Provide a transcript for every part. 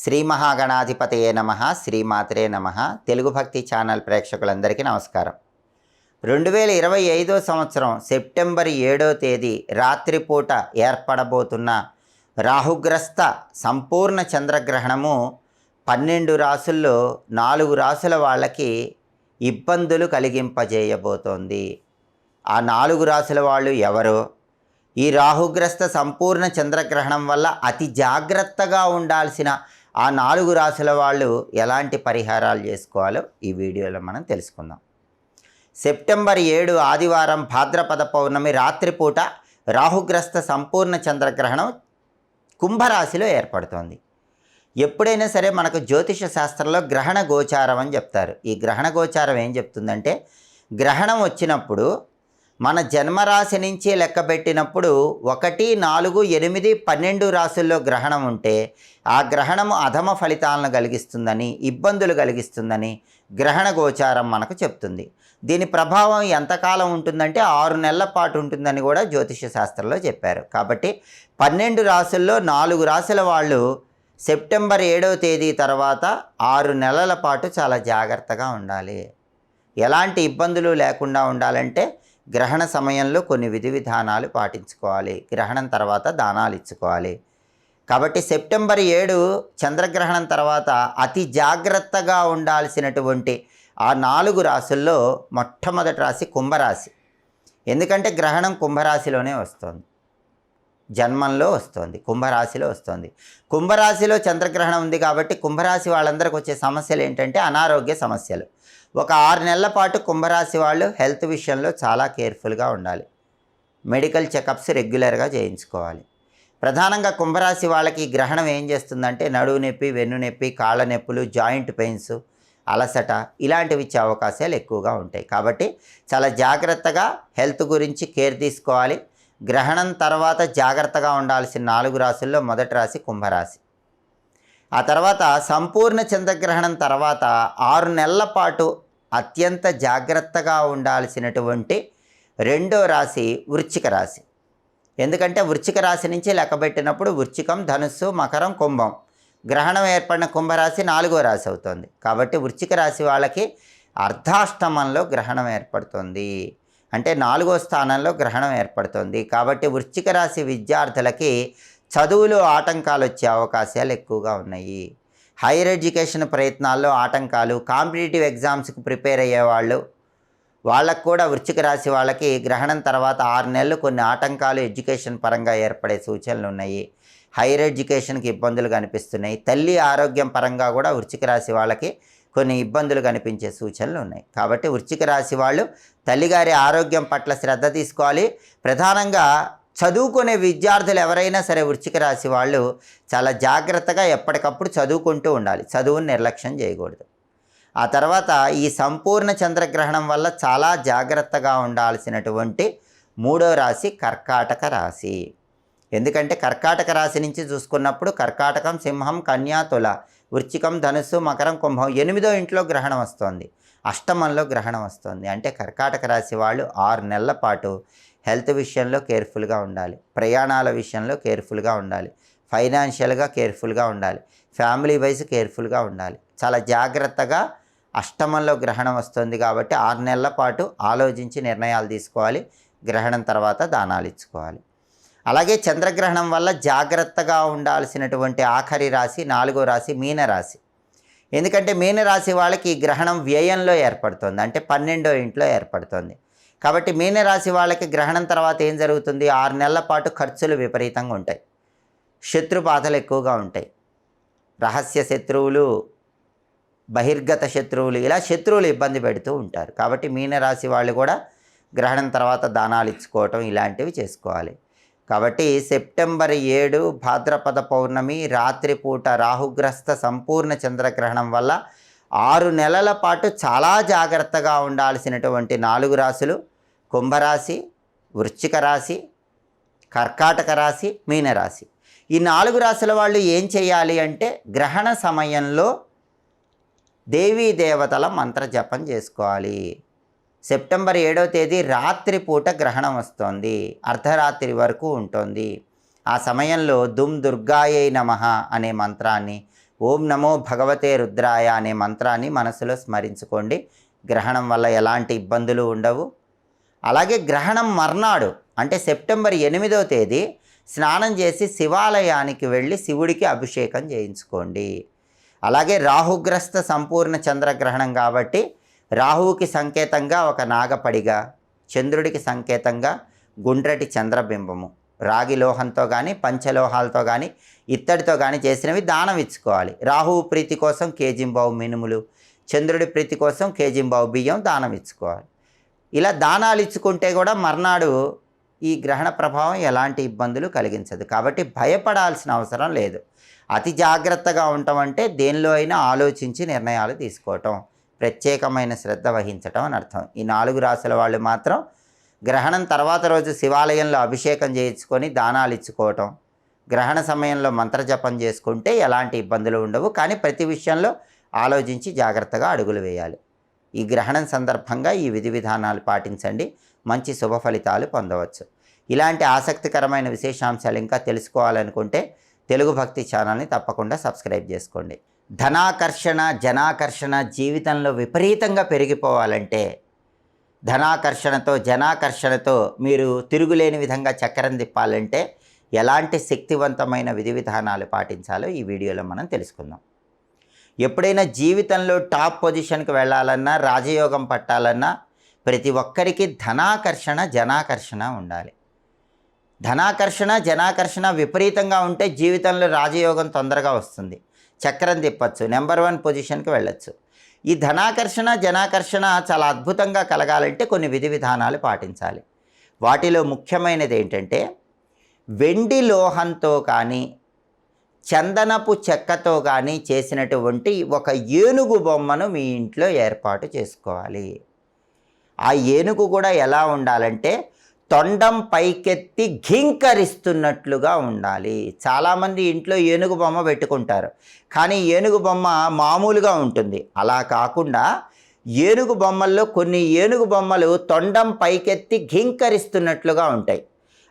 శ్రీ మహాగణాధిపతయే నమ శ్రీమాత్రే నమ. తెలుగు భక్తి ఛానల్ ప్రేక్షకులందరికీ నమస్కారం. రెండు వేల ఇరవై ఐదో సంవత్సరం సెప్టెంబర్ ఏడో తేదీ రాత్రిపూట ఏర్పడబోతున్న రాహుగ్రస్త సంపూర్ణ చంద్రగ్రహణము పన్నెండు రాసుల్లో నాలుగు రాసుల వాళ్ళకి ఇబ్బందులు కలిగింపజేయబోతోంది. ఆ నాలుగు రాసుల వాళ్ళు ఎవరు? ఈ రాహుగ్రస్త సంపూర్ణ చంద్రగ్రహణం వల్ల అతి జాగ్రత్తగా ఉండాల్సిన ఆ నాలుగు రాశుల వాళ్ళు ఎలాంటి పరిహారాలు చేసుకోవాలో ఈ వీడియోలో మనం తెలుసుకుందాం. సెప్టెంబర్ ఏడు ఆదివారం భాద్రపద పౌర్ణమి రాత్రిపూట రాహుగ్రస్త సంపూర్ణ చంద్రగ్రహణం కుంభరాశిలో ఏర్పడుతోంది. ఎప్పుడైనా సరే మనకు జ్యోతిష శాస్త్రంలో గ్రహణ గోచారం అని చెప్తారు. ఈ గ్రహణ గోచారం ఏం చెప్తుందంటే గ్రహణం వచ్చినప్పుడు మన జన్మరాశి నుంచి లెక్క పెట్టినప్పుడు ఒకటి నాలుగు ఎనిమిది పన్నెండు రాశుల్లో గ్రహణం ఉంటే ఆ గ్రహణము అధమ ఫలితాలను కలిగిస్తుందని ఇబ్బందులు కలిగిస్తుందని గ్రహణ గోచారం మనకు చెప్తుంది. దీని ప్రభావం ఎంతకాలం ఉంటుందంటే ఆరు నెలల పాటు ఉంటుందని కూడా జ్యోతిష శాస్త్రంలో చెప్పారు. కాబట్టి పన్నెండు రాశుల్లో నాలుగు రాశుల వాళ్ళు సెప్టెంబర్ ఏడవ తేదీ తర్వాత ఆరు నెలల పాటు చాలా జాగ్రత్తగా ఉండాలి. ఎలాంటి ఇబ్బందులు లేకుండా ఉండాలంటే గ్రహణ సమయంలో కొన్ని విధి విధానాలు పాటించుకోవాలి. గ్రహణం తర్వాత దానాలు ఇచ్చుకోవాలి. కాబట్టి సెప్టెంబర్ ఏడు చంద్రగ్రహణం తర్వాత అతి జాగ్రత్తగా ఉండాల్సినటువంటి ఆ నాలుగు రాసుల్లో మొట్టమొదటి రాశి కుంభరాశి. ఎందుకంటే గ్రహణం కుంభరాశిలోనే వస్తుంది. జన్మంలో వస్తుంది. కుంభరాశిలో వస్తుంది. కుంభరాశిలో చంద్రగ్రహణం ఉంది కాబట్టి కుంభరాశి వాళ్ళందరికీ వచ్చే సమస్యలు ఏంటంటే అనారోగ్య సమస్యలు. ఒక ఆరు నెలల పాటు కుంభరాశి వాళ్ళు హెల్త్ విషయంలో చాలా కేర్ఫుల్గా ఉండాలి. మెడికల్ చెకప్స్ రెగ్యులర్గా చేయించుకోవాలి. ప్రధానంగా కుంభరాశి వాళ్ళకి గ్రహణం ఏం చేస్తుందంటే నడువు నొప్పి వెన్ను నొప్పి కాళ్ళ నొప్పులు జాయింట్ పెయిన్స్ అలసట ఇలాంటివి ఇచ్చే అవకాశాలు ఎక్కువగా ఉంటాయి. కాబట్టి చాలా జాగ్రత్తగా హెల్త్ గురించి కేర్ తీసుకోవాలి. గ్రహణం తర్వాత జాగ్రత్తగా ఉండాల్సిన నాలుగు రాశుల్లో మొదటి రాశి కుంభరాశి. ఆ తర్వాత సంపూర్ణ చంద్రగ్రహణం తర్వాత ఆరు నెలల పాటు అత్యంత జాగ్రత్తగా ఉండాల్సినటువంటి రెండో రాశి వృచ్చిక రాశి. ఎందుకంటే వృచ్చిక రాశి నుంచి లెక్కబెట్టినప్పుడు వృచ్చికం ధనుస్సు మకరం కుంభం. గ్రహణం ఏర్పడిన కుంభరాశి నాలుగో రాశి అవుతుంది. కాబట్టి వృచ్చిక రాశి వాళ్ళకి అర్ధాష్టమంలో గ్రహణం ఏర్పడుతుంది. అంటే నాలుగో స్థానంలో గ్రహణం ఏర్పడుతుంది. కాబట్టి వృశ్చిక రాశి విద్యార్థులకి చదువులో ఆటంకాలు వచ్చే అవకాశాలు ఎక్కువగా ఉన్నాయి. హైయర్ ఎడ్యుకేషన్ ప్రయత్నాల్లో ఆటంకాలు కాంపిటేటివ్ ఎగ్జామ్స్కి ప్రిపేర్ అయ్యేవాళ్ళు వాళ్ళకు కూడా వృశ్చిక రాశి వాళ్ళకి గ్రహణం తర్వాత ఆరు నెలలు కొన్ని ఆటంకాలు ఎడ్యుకేషన్ పరంగా ఏర్పడే సూచనలు ఉన్నాయి హైయర్ ఎడ్యుకేషన్కి ఇబ్బందులు కనిపిస్తున్నాయి. తల్లి ఆరోగ్యం పరంగా కూడా వృశ్చిక రాశి వాళ్ళకి కొన్ని ఇబ్బందులు కనిపించే సూచనలు ఉన్నాయి కాబట్టి వృశ్చిక రాశి వాళ్ళు తల్లిగారి ఆరోగ్యం పట్ల శ్రద్ధ తీసుకోవాలి. ప్రధానంగా చదువుకునే విద్యార్థులు ఎవరైనా సరే వృశ్చిక రాశి వాళ్ళు చాలా జాగ్రత్తగా ఎప్పటికప్పుడు చదువుకుంటూ ఉండాలి. చదువుని నిర్లక్ష్యం చేయకూడదు. ఆ తర్వాత ఈ సంపూర్ణ చంద్రగ్రహణం వల్ల చాలా జాగ్రత్తగా ఉండాల్సినటువంటి మూడో రాశి కర్కాటక రాశి. ఎందుకంటే కర్కాటక రాశి నుంచి చూసుకున్నప్పుడు కర్కాటకం సింహం కన్యా తుల ధనుస్సు మకరం కుంభం ఎనిమిదో ఇంట్లో గ్రహణం వస్తుంది. అష్టమంలో గ్రహణం వస్తుంది. అంటే కర్కాటక రాశి వాళ్ళు ఆరు నెలల పాటు హెల్త్ విషయంలో కేర్ఫుల్గా ఉండాలి. ప్రయాణాల విషయంలో కేర్ఫుల్గా ఉండాలి. ఫైనాన్షియల్గా కేర్ఫుల్గా ఉండాలి. ఫ్యామిలీ వైజ్ కేర్ఫుల్గా ఉండాలి. చాలా జాగ్రత్తగా అష్టమంలో గ్రహణం వస్తుంది కాబట్టి ఆరు నెలల పాటు ఆలోచించి నిర్ణయాలు తీసుకోవాలి. గ్రహణం తర్వాత దానాలు ఇచ్చుకోవాలి. అలాగే చంద్రగ్రహణం వల్ల జాగ్రత్తగా ఉండాల్సినటువంటి ఆఖరి రాశి నాలుగో రాశి మీనరాశి. ఎందుకంటే మీనరాశి వాళ్ళకి ఈ గ్రహణం వ్యయంలో ఏర్పడుతుంది. అంటే పన్నెండో ఇంట్లో ఏర్పడుతుంది. కాబట్టి మీనరాశి వాళ్ళకి గ్రహణం తర్వాత ఏం జరుగుతుంది? ఆరు నెలల పాటు ఖర్చులు విపరీతంగా ఉంటాయి. శత్రుబాధలు ఎక్కువగా ఉంటాయి. రహస్య శత్రువులు బహిర్గత శత్రువులు ఇలా శత్రువులు ఇబ్బంది పెడుతూ ఉంటారు. కాబట్టి మీనరాశి వాళ్ళు కూడా గ్రహణం తర్వాత దానాలు ఇచ్చుకోవటం ఇలాంటివి చేసుకోవాలి. కాబట్టి సెప్టెంబర్ ఏడు భాద్రపద పౌర్ణమి రాత్రిపూట రాహుగ్రస్త సంపూర్ణ చంద్రగ్రహణం వల్ల ఆరు నెలల పాటు చాలా జాగ్రత్తగా ఉండాల్సినటువంటి నాలుగు రాశులు కుంభరాశి వృశ్చిక రాశి కర్కాటక రాశి మీనరాశి. ఈ నాలుగు రాశుల వాళ్ళు ఏం చేయాలి అంటే గ్రహణ సమయంలో దేవీ దేవతల మంత్ర జపం చేసుకోవాలి. సెప్టెంబర్ ఏడవ తేదీ రాత్రిపూట గ్రహణం వస్తోంది. అర్ధరాత్రి వరకు ఉంటుంది. ఆ సమయంలో దుమ్ దుర్గాయై నమ అనే మంత్రాన్ని ఓం నమో భగవతే రుద్రాయ అనే మంత్రాన్ని మనసులో స్మరించుకోండి. గ్రహణం వల్ల ఎలాంటి ఇబ్బందులు ఉండవు. అలాగే గ్రహణం మర్నాడు అంటే సెప్టెంబర్ ఎనిమిదో తేదీ స్నానం చేసి శివాలయానికి వెళ్ళి శివుడికి అభిషేకం చేయించుకోండి. అలాగే రాహుగ్రస్త సంపూర్ణ చంద్రగ్రహణం కాబట్టి రాహువుకి సంకేతంగా ఒక నాగపడిగా చంద్రుడికి సంకేతంగా గుండ్రటి చంద్రబింబము. రాగి లోహంతో కానీ పంచలోహాలతో కానీ ఇత్తడితో కానీ చేసినవి దానం ఇచ్చుకోవాలి. రాహువు ప్రీతి కోసం కేజింబావు మినుములు చంద్రుడి ప్రీతి కోసం కేజింబావు బియ్యం దానం ఇచ్చుకోవాలి. ఇలా దానాలు ఇచ్చుకుంటే కూడా మర్నాడు ఈ గ్రహణ ప్రభావం ఎలాంటి ఇబ్బందులు కలిగించదు. కాబట్టి భయపడాల్సిన అవసరం లేదు. అతి జాగ్రత్తగా ఉండటం అంటే దేనిలో అయినా ఆలోచించి నిర్ణయాలు తీసుకోవటం ప్రత్యేకమైన శ్రద్ధ వహించటం అని అర్థం. ఈ నాలుగు రాశుల వాళ్ళు మాత్రం గ్రహణం తర్వాత రోజు శివాలయంలో అభిషేకం చేయించుకొని దానాలు ఇచ్చుకోవటం గ్రహణ సమయంలో మంత్రజపం చేసుకుంటే ఎలాంటి ఇబ్బందులు ఉండవు. కానీ ప్రతి విషయంలో ఆలోచించి జాగ్రత్తగా అడుగులు వేయాలి. ఈ గ్రహణం సందర్భంగా ఈ విధి విధానాలు పాటించండి. మంచి శుభ ఫలితాలు పొందవచ్చు. ఇలాంటి ఆసక్తికరమైన విశేషాంశాలు ఇంకా తెలుసుకోవాలనుకుంటే తెలుగు భక్తి ఛానల్ని తప్పకుండా సబ్స్క్రైబ్ చేసుకోండి. ధనాకర్షణ జనాకర్షణ జీవితంలో విపరీతంగా పెరిగిపోవాలంటే ధనాకర్షణతో జనాకర్షణతో మీరు తిరుగులేని విధంగా చక్రం తిప్పాలంటే ఎలాంటి శక్తివంతమైన విధి విధానాలు పాటించాలో ఈ వీడియోలో మనం తెలుసుకుందాం. ఎప్పుడైనా జీవితంలో టాప్ పొజిషన్కి వెళ్ళాలన్నా రాజయోగం పట్టాలన్నా ప్రతి ఒక్కరికి ధనాకర్షణ జనాకర్షణ ఉండాలి. ధనాకర్షణ జనాకర్షణ విపరీతంగా ఉంటే జీవితంలో రాజయోగం తొందరగా వస్తుంది. చక్రం తిప్పచ్చు నెంబర్ వన్ పొజిషన్కి వెళ్ళచ్చు. ఈ ధనాకర్షణ జనాకర్షణ చాలా అద్భుతంగా కలగాలంటే కొన్ని విధి విధానాలు పాటించాలి. వాటిలో ముఖ్యమైనది ఏంటంటే వెండి లోహంతో కానీ చందనపు చెక్కతో కానీ చేసినటువంటి ఒక ఏనుగు బొమ్మను మీ ఇంట్లో ఏర్పాటు చేసుకోవాలి. ఆ ఏనుగు కూడా ఎలా ఉండాలంటే తొండం పైకెత్తి ఘింకరిస్తున్నట్లుగా ఉండాలి. చాలామంది ఇంట్లో ఏనుగు బొమ్మ పెట్టుకుంటారు. కానీ ఏనుగు బొమ్మ మామూలుగా ఉంటుంది. అలా కాకుండా ఏనుగు బొమ్మల్లో కొన్ని ఏనుగు బొమ్మలు తొండం పైకెత్తి ఘింకరిస్తున్నట్లుగా ఉంటాయి.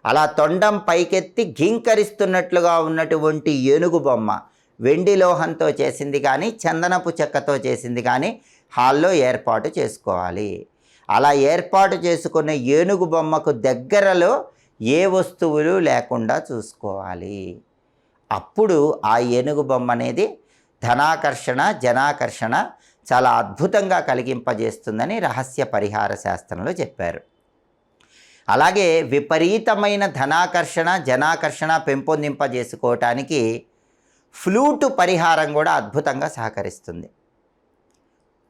అలా తొండం పైకెత్తి ఘీంకరిస్తున్నట్లుగా ఉన్నటువంటి ఏనుగు బొమ్మ వెండి లోహంతో చేసింది కానీ చందనపు చెక్కతో చేసింది కానీ హాల్లో ఏర్పాటు చేసుకోవాలి. అలా ఏర్పాటు చేసుకున్న ఏనుగు బొమ్మకు దగ్గరలో ఏ వస్తువులు లేకుండా చూసుకోవాలి. అప్పుడు ఆ ఏనుగు బొమ్మ అనేది ధనాకర్షణ జనాకర్షణ చాలా అద్భుతంగా కలిగింపజేస్తుందని రహస్య పరిహార శాస్త్రంలో చెప్పారు. అలాగే విపరీతమైన ధనాకర్షణ జనాకర్షణ పెంపొందింపజేసుకోవటానికి ఫ్లూట్ పరిహారం కూడా అద్భుతంగా సహకరిస్తుంది.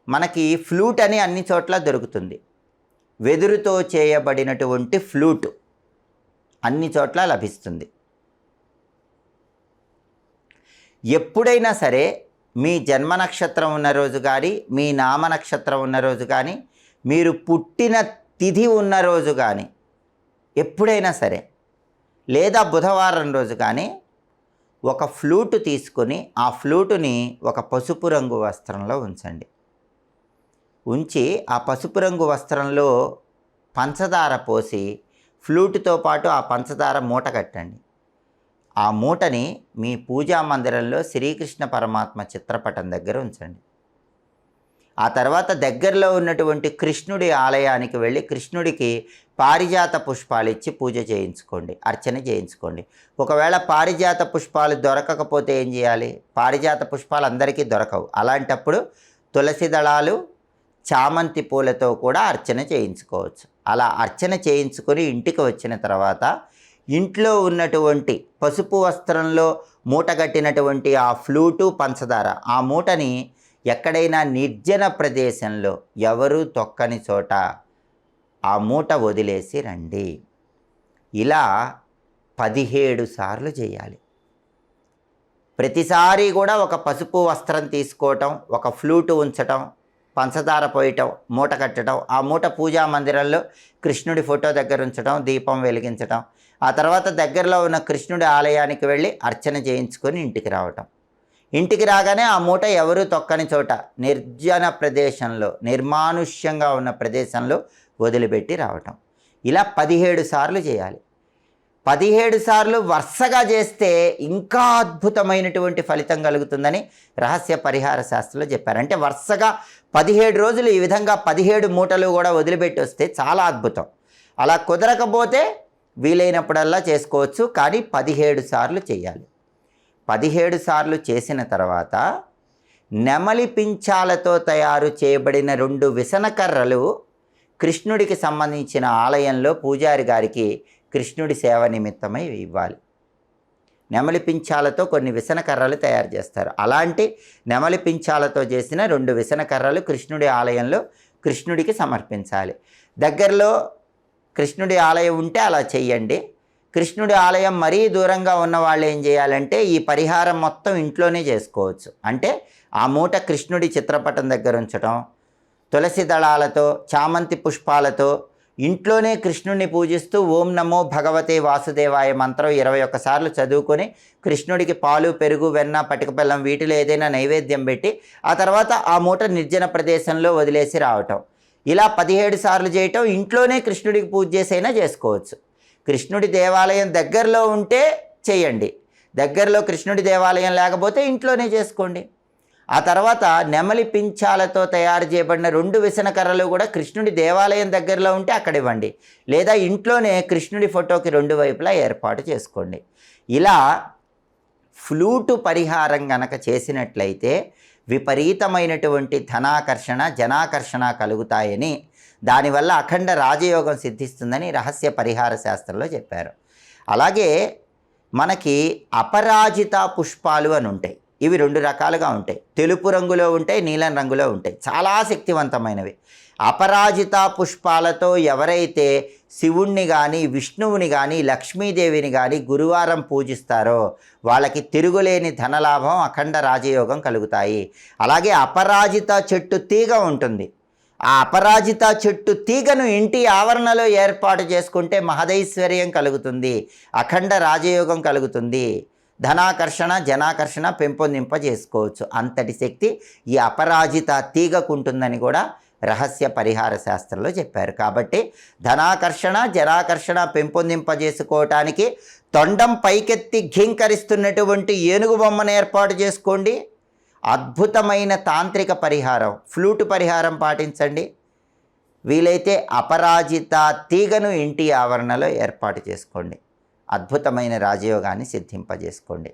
మనకి ఫ్లూట్ అని అన్ని చోట్ల దొరుకుతుంది. వెదురుతో చేయబడినటువంటి ఫ్లూట్ అన్ని చోట్ల లభిస్తుంది. ఎప్పుడైనా సరే మీ జన్మ నక్షత్రం ఉన్న రోజు కానీ మీ నామ నక్షత్రం ఉన్న రోజు కానీ మీరు పుట్టిన తిథి ఉన్న రోజు కానీ ఎప్పుడైనా సరే. లేదా బుధవారం రోజు కానీ ఒక ఫ్లూట్ తీసుకొని ఆ ఫ్లూటుని ఒక పసుపు రంగు వస్త్రంలో ఉంచండి. ఉంచి ఆ పసుపు రంగు వస్త్రంలో పంచదార పోసి ఫ్లూటుతో పాటు ఆ పంచదార మూట కట్టండి. ఆ మూటని మీ పూజా మందిరంలో శ్రీకృష్ణ పరమాత్మ చిత్రపటం దగ్గర ఉంచండి. ఆ తర్వాత దగ్గరలో ఉన్నటువంటి కృష్ణుడి ఆలయానికి వెళ్ళి కృష్ణుడికి పారిజాత పుష్పాలు ఇచ్చి పూజ చేయించుకోండి అర్చన చేయించుకోండి. ఒకవేళ పారిజాత పుష్పాలు దొరకకపోతే ఏం చేయాలి? పారిజాత పుష్పాలు అందరికీ దొరకవు. అలాంటప్పుడు తులసి దళాలు చామంతి పూలతో కూడా అర్చన చేయించుకోవచ్చు. అలా అర్చన చేయించుకొని ఇంటికి వచ్చిన తర్వాత ఇంట్లో ఉన్నటువంటి పసుపు వస్త్రంలో మూట కట్టినటువంటి ఆ ఫ్లూటు పంచదార ఆ మూటని ఎక్కడైనా నిర్జన ప్రదేశంలో ఎవరూ తొక్కని చోట ఆ మూట వదిలేసి రండి. ఇలా పదిహేడు సార్లు చేయాలి. ప్రతిసారి కూడా ఒక పసుపు వస్త్రం తీసుకోవటం ఒక ఫ్లూటు ఉంచటం పంచదార పోయటం మూట కట్టడం ఆ మూట పూజా మందిరంలో కృష్ణుడి ఫోటో దగ్గర ఉంచడం దీపం వెలిగించటం ఆ తర్వాత దగ్గరలో ఉన్న కృష్ణుడి ఆలయానికి వెళ్ళి అర్చన చేయించుకొని ఇంటికి రావటం. ఇంటికి రాగానే ఆ మూట ఎవరు తొక్కని చోట నిర్జన ప్రదేశంలో నిర్మానుష్యంగా ఉన్న ప్రదేశంలో వదిలిపెట్టి రావటం. ఇలా పదిహేడు సార్లు చేయాలి. పదిహేడు సార్లు వరుసగా చేస్తే ఇంకా అద్భుతమైనటువంటి ఫలితం కలుగుతుందని రహస్య పరిహార శాస్త్రంలో చెప్పారు. అంటే వరుసగా పదిహేడు రోజులు ఈ విధంగా పదిహేడు మూటలు కూడా వదిలిపెట్టి వస్తే చాలా అద్భుతం. అలా కుదరకపోతే వీలైనప్పుడల్లా చేసుకోవచ్చు కానీ పదిహేడు సార్లు చేయాలి. పదిహేడు సార్లు చేసిన తర్వాత నెమలి పించాలతో తయారు చేయబడిన రెండు విసనకర్రలు కృష్ణుడికి సంబంధించిన ఆలయంలో పూజారి గారికి కృష్ణుడి సేవ నిమిత్తమై ఇవ్వాలి. నెమలి పించాలతో కొన్ని విసనకర్రలు తయారు చేస్తారు. అలాంటి నెమలి పించాలతో చేసిన రెండు విసనకర్రలు కృష్ణుడి ఆలయంలో కృష్ణుడికి సమర్పించాలి. దగ్గరలో కృష్ణుడి ఆలయం ఉంటే అలా చెయ్యండి కృష్ణుడి ఆలయం మరీ దూరంగా ఉన్న వాళ్ళు ఏం చేయాలంటే ఈ పరిహారం మొత్తం ఇంట్లోనే చేసుకోవచ్చు. అంటే ఆ మూట కృష్ణుడి చిత్రపటం దగ్గర ఉంచడం తులసి దళాలతో చామంతి పుష్పాలతో ఇంట్లోనే కృష్ణుడిని పూజిస్తూ ఓం నమో భగవతే వాసుదేవాయ మంత్రం ఇరవై ఒక్కసార్లు చదువుకొని కృష్ణుడికి పాలు పెరుగు వెన్న పటికపెల్లం వీటిలో ఏదైనా నైవేద్యం పెట్టి ఆ తర్వాత ఆ మూట నిర్జన ప్రదేశంలో వదిలేసి రావటం. ఇలా పదిహేడు సార్లు చేయటం ఇంట్లోనే కృష్ణుడికి పూజ చేసైనా చేసుకోవచ్చు. కృష్ణుడి దేవాలయం దగ్గరలో ఉంటే చేయండి. దగ్గరలో కృష్ణుడి దేవాలయం లేకపోతే ఇంట్లోనే చేసుకోండి. ఆ తర్వాత నెమలి పించాలతో తయారు చేయబడిన రెండు విసనకర్రలు కూడా కృష్ణుడి దేవాలయం దగ్గరలో ఉంటే అక్కడ ఇవ్వండి. లేదా ఇంట్లోనే కృష్ణుడి ఫోటోకి రెండు వైపులా ఏర్పాటు చేసుకోండి. ఇలా ఫ్లూటు పరిహారం గనక చేసినట్లయితే విపరీతమైనటువంటి ధనాకర్షణ జనాకర్షణ కలుగుతాయని దానివల్ల అఖండ రాజయోగం సిద్ధిస్తుందని రహస్య పరిహార శాస్త్రంలో చెప్పారు. అలాగే మనకి అపరాజిత పుష్పాలు అని ఉంటాయి. ఇవి రెండు రకాలుగా ఉంటాయి. తెలుపు రంగులో ఉంటాయి నీలం రంగులో ఉంటాయి. చాలా శక్తివంతమైనవి. అపరాజిత పుష్పాలతో ఎవరైతే శివుణ్ణి కానీ విష్ణువుని కానీ లక్ష్మీదేవిని కానీ గురువారం పూజిస్తారో వాళ్ళకి తిరుగులేని ధనలాభం అఖండ రాజయోగం కలుగుతాయి. అలాగే అపరాజిత చెట్టు తీగ ఉంటుంది. ఆ అపరాజిత చెట్టు తీగను ఇంటి ఆవరణలో ఏర్పాటు చేసుకుంటే మహదైశ్వర్యం కలుగుతుంది అఖండ రాజయోగం కలుగుతుంది. ధనాకర్షణ జనాకర్షణ పెంపొందింప చేసుకోవచ్చు అంతటి శక్తి ఈ అపరాజిత తీగకు ఉంటుందని కూడా రహస్య పరిహార శాస్త్రంలో చెప్పారు. కాబట్టి ధనాకర్షణ జనాకర్షణ పెంపొందింపజేసుకోవటానికి తొండం పైకెత్తి ఘీంకరిస్తున్నటువంటి ఏనుగు బొమ్మను ఏర్పాటు చేసుకోండి. అద్భుతమైన తాంత్రిక పరిహారం ఫ్లూట్ పరిహారం పాటించండి. వీలైతే అపరాజిత తీగను ఇంటి ఆవరణలో ఏర్పాటు చేసుకోండి. అద్భుతమైన రాజయోగాన్ని సిద్ధింపజేసుకోండి.